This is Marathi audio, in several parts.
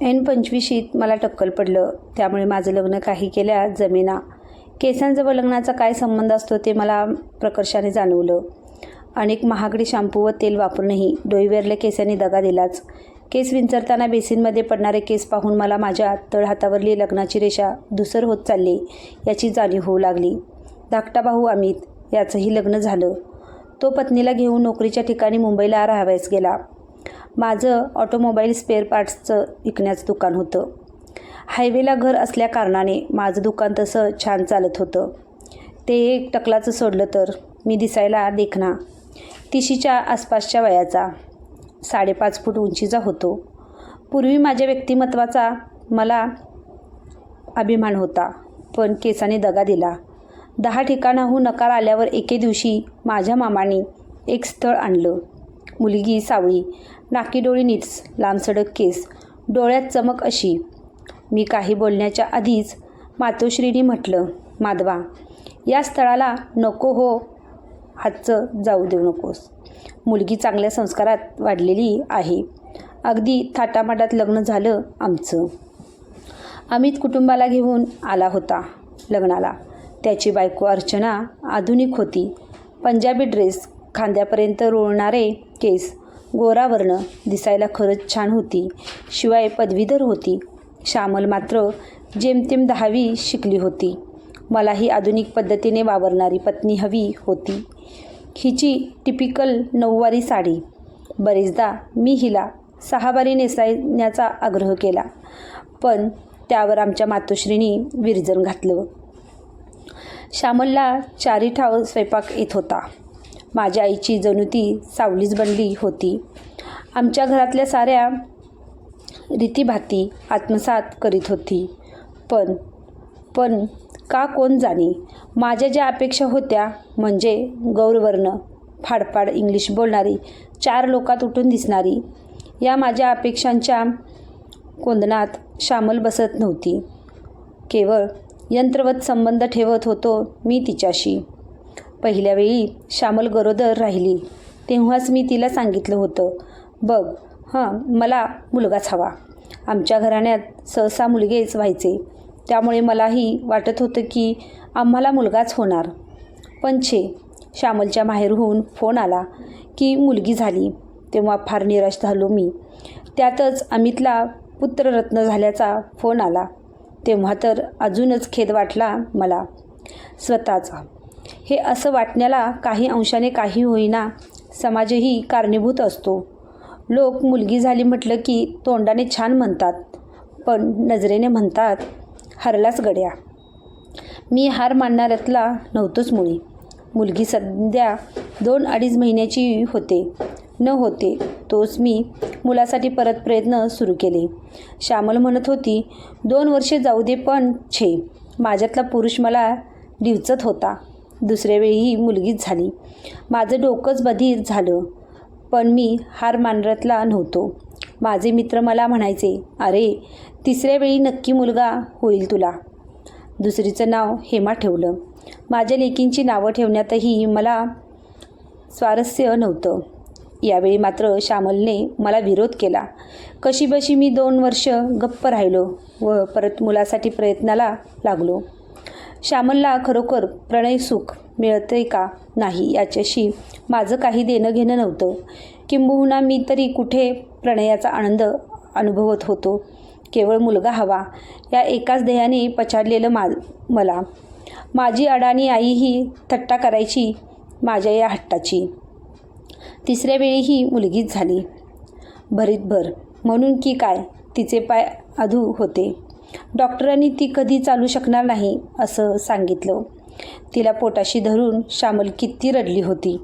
एन पंचवीशीत मला टक्कल पडलं. त्यामुळे माझं लग्न काही केल्या जमेना. केसांजवळ लग्नाचा काय संबंध असतो ते मला प्रकर्षाने जाणवलं. अनेक महागडे शॅम्पू व तेल वापरूनही डोईवेरल्या केसांनी दगा दिलाच. केस विंचरताना बेसिनमध्ये पडणारे केस पाहून मला माझ्या तळहातावरली लग्नाची रेषा धुसर होत चालली याची जाणीव होऊ लागली. धाकटा भाऊ अमित याचंही लग्न झालं. तो पत्नीला घेऊन नोकरीच्या ठिकाणी मुंबईला राहावयास गेला. माझं ऑटोमोबाईल स्पेअर पार्ट्सचं विकण्याचं दुकान होतं. हायवेला घर असल्या कारणाने माझं दुकान तसं छान चालत होतं. ते एक टकलाचं सोडलं तर मी दिसायला देखना तिशीच्या आसपासच्या वयाचा साडेपाच फूट उंचीचा होतो. पूर्वी माझ्या व्यक्तिमत्वाचा मला अभिमान होता पण केसाने दगा दिला. दहा ठिकाणाहून नकार आल्यावर एके दिवशी माझ्या मामाने एक स्थळ आणलं. मुलगी सावळी. नाकी डोळी नीट्स लांबसडक केस डोळ्यात चमक अशी. मी काही बोलण्याच्या आधीच मातोश्रीनी म्हटलं माधवा या स्थळाला नको हो हातचं जाऊ देऊ नकोस. मुलगी चांगल्या संस्कारात वाढलेली आहे. अगदी थाटामाटात लग्न झालं आमचं. अमित कुटुंबाला घेऊन आला होता लग्नाला. त्याची बायको अर्चना आधुनिक होती. पंजाबी ड्रेस खांद्यापर्यंत रोळणारे केस गोरावर्ण दिसायला खरंच छान होती. शिवाय पदवीधर होती. श्यामल मात्र जेमतेम दहावी शिकली होती. मलाही आधुनिक पद्धतीने वावरणारी पत्नी हवी होती. हिची टिपिकल नऊवारी साडी. बरेचदा मी हिला सहावारी नेसायण्याचा आग्रह केला. पण त्यावर आमच्या मातोश्रीनी विरजण घातलं. श्यामलला चारी ठाव स्वयंपाक येत होता. माझ्या आईची जणू ती सावलीच बनली होती. आमच्या घरातल्या साऱ्या रीतीभाती आत्मसात करीत होती. पण पण का कोण जाणे? माझ्या ज्या अपेक्षा होत्या म्हणजे गौरवर्ण फाडफाड इंग्लिश बोलणारी चार लोकात उठून दिसणारी या माझ्या अपेक्षांच्या कोंदणात शामल बसत नव्हती. केवळ यंत्रवत संबंध ठेवत होतो मी तिच्याशी. पहिल्या वेळी श्यामल गरोदर राहिली. तेव्हाच मी तिला सांगितलं होतं बघ हां मला मुलगाच हवा. आमच्या घराण्यात सहसा मुलगेच व्हायचे. त्यामुळे मलाही वाटत होतं की आम्हाला मुलगाच होणार. पण छे श्यामलच्या माहेरहून फोन आला की मुलगी झाली तेव्हा फार निराश झालो मी. त्यातच अमितला पुत्ररत्न झाल्याचा फोन आला. तेव्हा तर अजूनच खेद वाटला मला. स्वतःचा. हे असं वाटण्याला काही अंशाने काही होईना. समाजही कारणीभूत असतो. लोक मुलगी झाली म्हटलं की तोंडाने छान म्हणतात पण नजरेने म्हणतात हरलाच गड्या. मी हार मानणाऱ्यातला नव्हतोच मुळी. मुलगी सध्या दोन अडीच महिन्याची होते. न होते तोच मी मुलासाठी परत प्रयत्न सुरू केले. श्यामल म्हणत होती दोन वर्षे जाऊ दे पण छे. माझ्यातला पुरुष मला डिवचत होता. दुसऱ्या वेळीही मुलगीच झाली. माझं डोकंच बधीर झालं पण मी हार मानरतला नव्हतो. माझे मित्र मला म्हणायचे अरे तिसऱ्या वेळी नक्की मुलगा होईल तुला. दुसरीचं नाव हेमा ठेवलं. माझ्या लेकींची नावं ठेवण्यातही मला स्वारस्य नव्हतं. यावेळी मात्र श्यामलने मला विरोध केला. कशीबशी मी दोन वर्ष गप्प राहिलो व परत मुलासाठी प्रयत्नाला लागलो. श्यामलला खरोखर प्रणय सुख मिळते का नाही याच्याशी माझं काही देणं घेणं नव्हतं. किंबहुना मी तरी कुठे प्रणयाचा आनंद अनुभवत होतो. केवळ मुलगा हवा या एकाच ध्येयाने पछाडलेलं मा मला. माझी अडाणी आई ही थट्टा करायची माझ्या या हट्टाची. तिसऱ्या वेळीही मुलगीच झाली. भरीतभर. म्हणून की काय? तिचे पाय अधू होते. डॉक्टरांनी ती कधी चालू शकणार नाही असं सांगितलं. तिला पोटाशी धरून श्यामल किती रडली होती.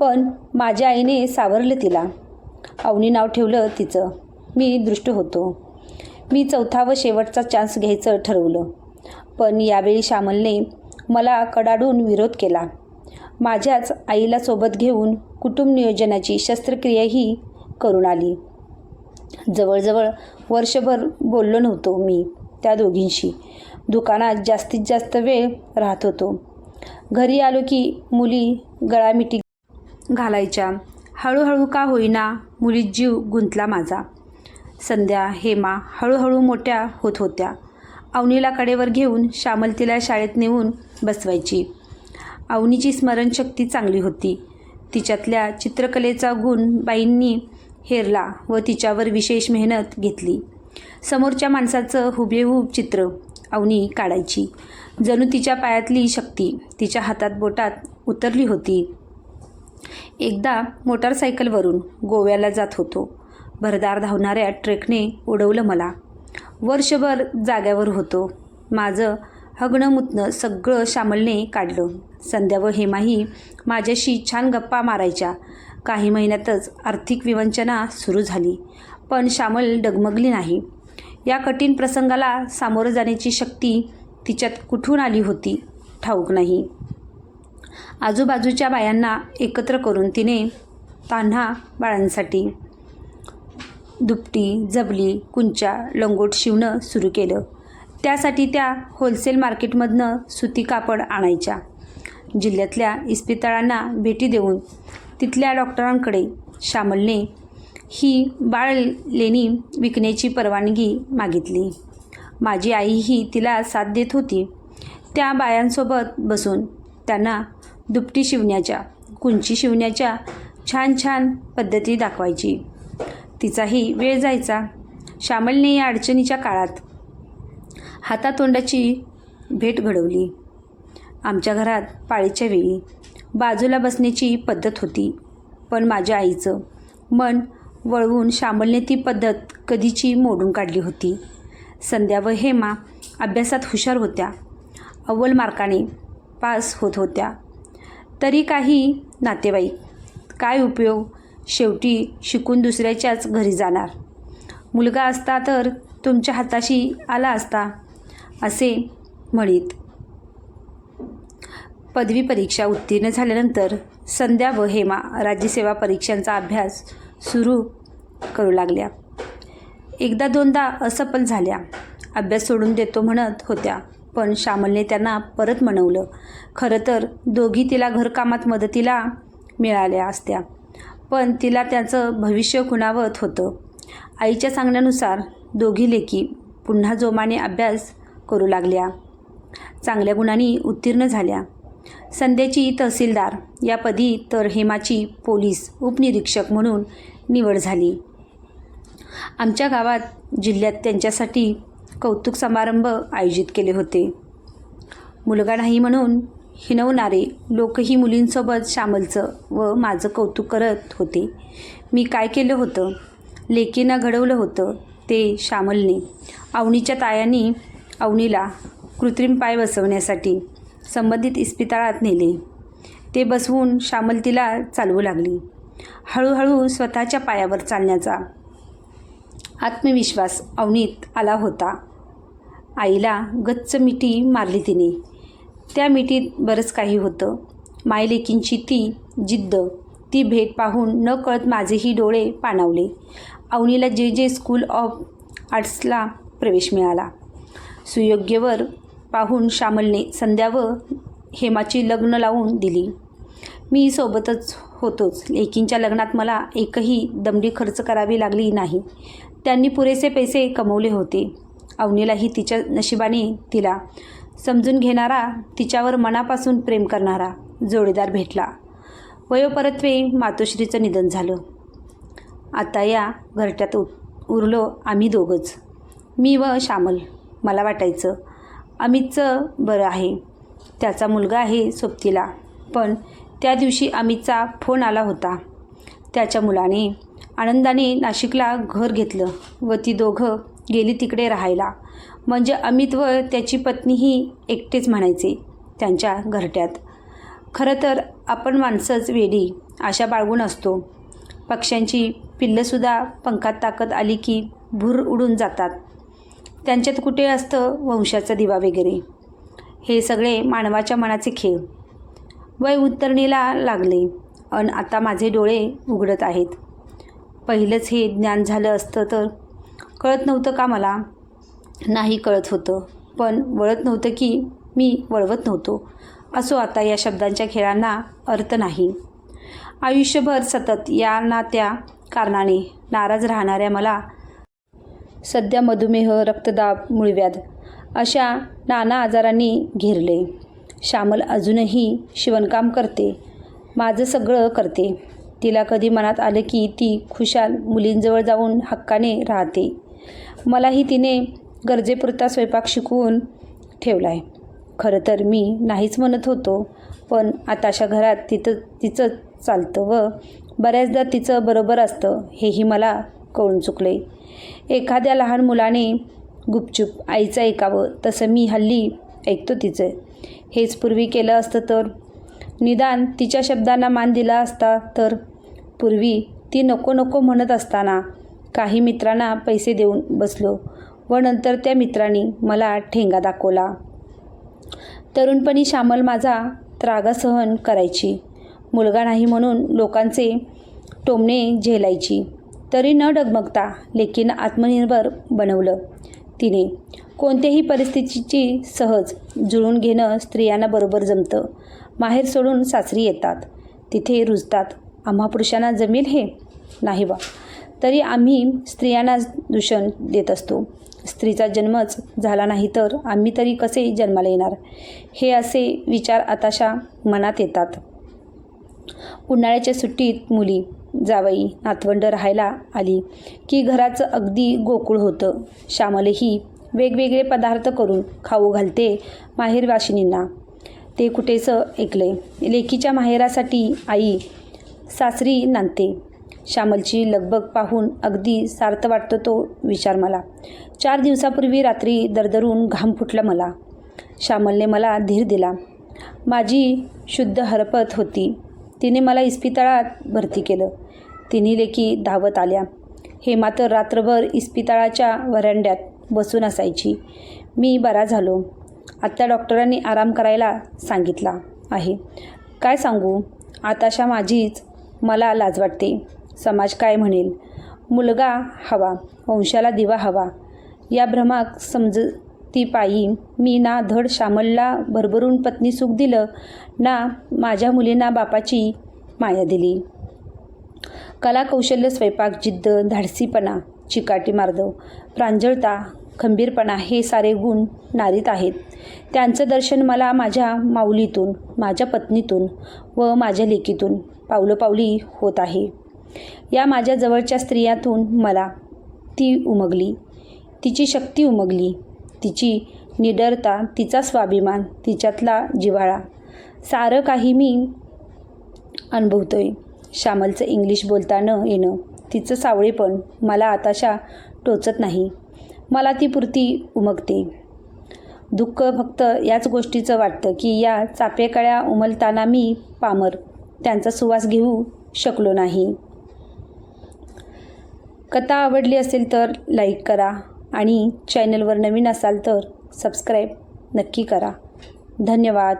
पण माझ्या आईने सावरलं तिला. अवनी नाव ठेवलं तिचं. मी दृष्ट होतो. मी चौथा व शेवटचा चान्स घ्यायचं ठरवलं. पण यावेळी श्यामलने मला कडाडून विरोध केला. माझ्याच आईला सोबत घेऊन कुटुंब नियोजनाची शस्त्रक्रियाही करून आली. जवळजवळ वर्षभर बोललो नव्हतो मी त्या दोघींशी. दुकानात जास्तीत जास्त वेळ राहत होतो. घरी आलो की मुली गळामिटी घालायच्या. हळूहळू का होईना मुलीत जीव गुंतला माझा. संध्या हेमा हळूहळू मोठ्या होत होत्या. अवनीला कडेवर घेऊन श्यामल तिला शाळेत नेऊन बसवायची. अवनीची स्मरणशक्ती चांगली होती. तिच्यातल्या चित्रकलेचा गुण बाईंनी हेरला व तिच्यावर विशेष मेहनत घेतली. समोरच्या माणसाचं हुबेहूब चित्र अवनी काढायची. जणू तिच्या पायातली शक्ती तिच्या हातात बोटात उतरली होती. एकदा मोटारसायकलवरून गोव्याला जात होतो. भरदार धावणाऱ्या ट्रेकने उडवलं मला. वर्षभर जाग्यावर होतो. माझं हगणं मुतणं सगळं श्यामलने काढलं. संध्या व हेमाही माझ्याशी छान गप्पा मारायच्या. काही महिन्यातच आर्थिक विवंचना सुरू झाली. पण श्यामल डगमगली नाही. या कठीण प्रसंगाला सामोरं जाण्याची शक्ती तिच्यात कुठून आली होती ठाऊक नाही. आजूबाजूच्या बायांना एकत्र करून तिने तान्हा बाळांसाठी दुपटी जबली कुंचा लंगोट शिवणं सुरू केलं. त्यासाठी त्या होलसेल मार्केटमधनं सुती कापड आणायच्या. जिल्ह्यातल्या इस्पितळांना भेटी देऊन तिथल्या डॉक्टरांकडे श्यामलने ही बाळ लेणी विकण्याची परवानगी मागितली. माझी आईही तिला साथ देत होती. त्या बायांसोबत बसून त्यांना दुपटी शिवण्याच्या कुंची शिवण्याच्या छान छान पद्धती दाखवायची. तिचाही वेळ जायचा. श्यामलने या अडचणीच्या काळात हातातोंडाची भेट घडवली. आमच्या घरात पाळीच्या वेळी बाजूला बसण्याची पद्धत होती. पण माझ्या आईचं मन वळवून श्यामलने ती पद्धत कधीची मोडून काढली होती. संध्या व हेमा अभ्यासात हुशार होत्या. अव्वल मार्काने पास होत होत्या. तरी काही नातेवाईक काय उपयोग? शेवटी शिकून दुसऱ्याच्याच घरी जाणार. मुलगा असता तर तुमच्या हाताशी आला असता? असे म्हणीत पदवी परीक्षा उत्तीर्ण झाल्यानंतर संध्या व हेमा राज्यसेवा परीक्षांचा अभ्यास सुरू करू लागल्या. एकदा दोनदा असफल झाल्या. अभ्यास सोडून देतो म्हणत होत्या पण श्यामलने त्यांना परत म्हणवलं खरं तर दोघी तिला घरकामात मदतीला मिळाल्या असत्या पण तिला त्याचं भविष्य खुणावत होतं. आईच्या सांगण्यानुसार दोघी लेकी पुन्हा जोमाने अभ्यास करू लागल्या. चांगल्या गुणांनी उत्तीर्ण झाल्या. संध्याची तहसीलदार या पदी तर हेमाची पोलीस उपनिरीक्षक म्हणून निवड झाली. आमच्या गावात जिल्ह्यात त्यांच्यासाठी कौतुक समारंभ आयोजित केले होते. मुलगा नाही म्हणून हिनवणारे लोकही मुलींसोबत श्यामलचं व माझं कौतुक करत होते. मी काय केलं होतं? लेकीनं घडवलं होतं ते श्यामलने अवनीच्या तायांनी अवनीला कृत्रिम पाय बसवण्यासाठी संबंधित इस्पितळात नेले. ते बसवून श्यामल तिला चालवू लागली. हळूहळू स्वतःच्या पायावर चालण्याचा आत्मविश्वास अवनीत आला होता. आईला गच्च मिठी मारली तिने. त्या मिठीत बरंच काही होतं. मायलेकींची ती जिद्द ती भेट पाहून न कळत माझेही डोळे पाणावले. अवनीला जे जे स्कूल ऑफ आर्ट्सला प्रवेश मिळाला. सुयोग्यवर पाहून श्यामलने संध्या व हेमाची लग्न लावून दिली. मी सोबतच होतोच. लेकींच्या लग्नात मला एकही दमडी खर्च करावी लागली नाही. त्यांनी पुरेसे पैसे कमवले होते. अवनीलाही तिच्या नशिबाने तिला समजून घेणारा तिच्यावर मनापासून प्रेम करणारा जोडीदार भेटला. वयोपरत्वे मातोश्रीचं निधन झालं. आता या घरट्यात उ उरलो आम्ही दोघंच. मी व श्यामल. मला वाटायचं अमितचं बरं आहे. त्याचा मुलगा आहे सोबतीला. पण त्या दिवशी अमितचा फोन आला होता. त्याच्या मुलाने आनंदाने नाशिकला घर घेतलं व ती दोघं गेली तिकडे राहायला. म्हणजे अमित व त्याची पत्नीही एकटेच म्हणायचे त्यांच्या घरट्यात. खरं तर आपण माणसंच वेडी आशा बाळगून असतो. पक्ष्यांची पिल्लंसुद्धा पंखात ताकद आली की भूर उडून जातात. त्यांच्यात कुठे असतं वंशाचा दिवा वगैरे? हे सगळे मानवाच्या मनाचे खेळ. वय उत्तरणीला लागले. अन आता माझे डोळे उघडत आहेत. पहिलंच हे ज्ञान झालं असतं तर कळत नव्हतं का मला? नाही कळत होतं. पण वळत नव्हतं की मी वळवत नव्हतो. असो आता या शब्दांच्या खेळांना अर्थ नाही. आयुष्यभर सतत या ना त्या कारणाने नाराज राहणाऱ्या मला सध्या मधुमेह रक्तदाब मूळव्याध अशा नाना आजारांनी घेरले. श्यामल अजूनही शिवणकाम करते माझं सगळं करते. तिला कधी मनात आलं की ती खुशाल मुलींजवळ जाऊन हक्काने राहते. मलाही तिने गरजेपुरता स्वयंपाक शिकवून ठेवला आहे खरं तर मी नाहीच म्हणत होतो पण आताशा घरात तिथं तिचं चालतं व बऱ्याचदा तिचं बरोबर असतं हेही मला कळून चुकले. एखाद्या लहान मुलाने गुपचूप आईचं ऐकावं तसं मी हल्ली ऐकतो तिचं. हेच पूर्वी केलं असतं तर? निदान तिच्या शब्दांना मान दिला असता तर? पूर्वी ती नको नको म्हणत असताना काही मित्रांना पैसे देऊन बसलो व नंतर त्या मित्रांनी मला ठेंगा दाखवला. तरुणपणी श्यामल माझा त्रागा सहन करायची. मुलगा नाही म्हणून लोकांचे टोमणे झेलायची. तरी न डगमगता लेकीनं आत्मनिर्भर बनवलं. तिने कोणत्याही परिस्थितीची सहज जुळून घेणं स्त्रियांना बरोबर जमतं. माहेर सोडून सासरी येतात. तिथे रुजतात. आम्हा पुरुषांना जमेल हे? नाही बा. तरी आम्ही स्त्रियांना दूषण देत असतो. स्त्रीचा जन्मच झाला नाही तर आम्ही तरी कसे जन्माला येणार? हे असे विचार आताशा मनात येतात. उन्हाळ्याच्या सुट्टीत मुली जावई नातवंड राहायला आली की घराचं अगदी गोकुळ होतं. श्यामलही वेगवेगळे पदार्थ करून खाऊ घालते माहेरवाशिनींना ते कुठेचं ऐकले लेकीच्या माहेरासाठी आई सासरी नांदते. श्यामलची लगबग पाहून अगदी सार्थ वाटतो तो विचार मला. चार दिवसापूर्वी रात्री दरदरून घाम फुटला मला. श्यामलने मला धीर दिला. माझी शुद्ध हरपत होती. तिने मला इस्पितळात भरती केलं. तिन्ही लेखी धावत आल्या. हे मात्र रात्रभर इस्पितळाच्या वरांड्यात बसून असायची. मी बरा झालो. आत्ता डॉक्टरांनी आराम करायला सांगितला आहे. काय सांगू? आताशा माझीच. मला लाज वाटते. समाज काय म्हणेल? मुलगा हवा वंशाला दिवा हवा. या भ्रमाक समजती पायी मी ना धड श्यामलला भरभरून पत्नी सुख दिलं ना माझ्या मुलींना बापाची माया दिली. कलाकौशल्य स्वयंपाक जिद्द धाडसीपणा चिकाटी मार्दव प्रांजळता खंबीरपणा हे सारे गुण नारीत आहेत. त्यांचं दर्शन मला माझ्या माऊलीतून माझ्या पत्नीतून व माझ्या लेकीतून पावलोपावली होत आहे. या माझ्या जवळच्या स्त्रियातून मला ती उमगली तिची शक्ती उमगली तिची निडरता तिचा स्वाभिमान तिच्यातला जिव्हाळा सारं काही मी अनुभवतोय. श्यामलचं इंग्लिश बोलता न येणं. तिचं सावळेपण मला आताशा टोचत नाही. मला ती पुरती उमगते. दुःख फक्त याच गोष्टीचं वाटतं की या चापेकळ्या उमलताना मी पामर. त्यांचा सुवास घेऊ शकलो नाही. कथा आवडली असेल तर लाईक करा आणि चॅनलवर नवीन असाल तर सबस्क्राईब नक्की करा. धन्यवाद.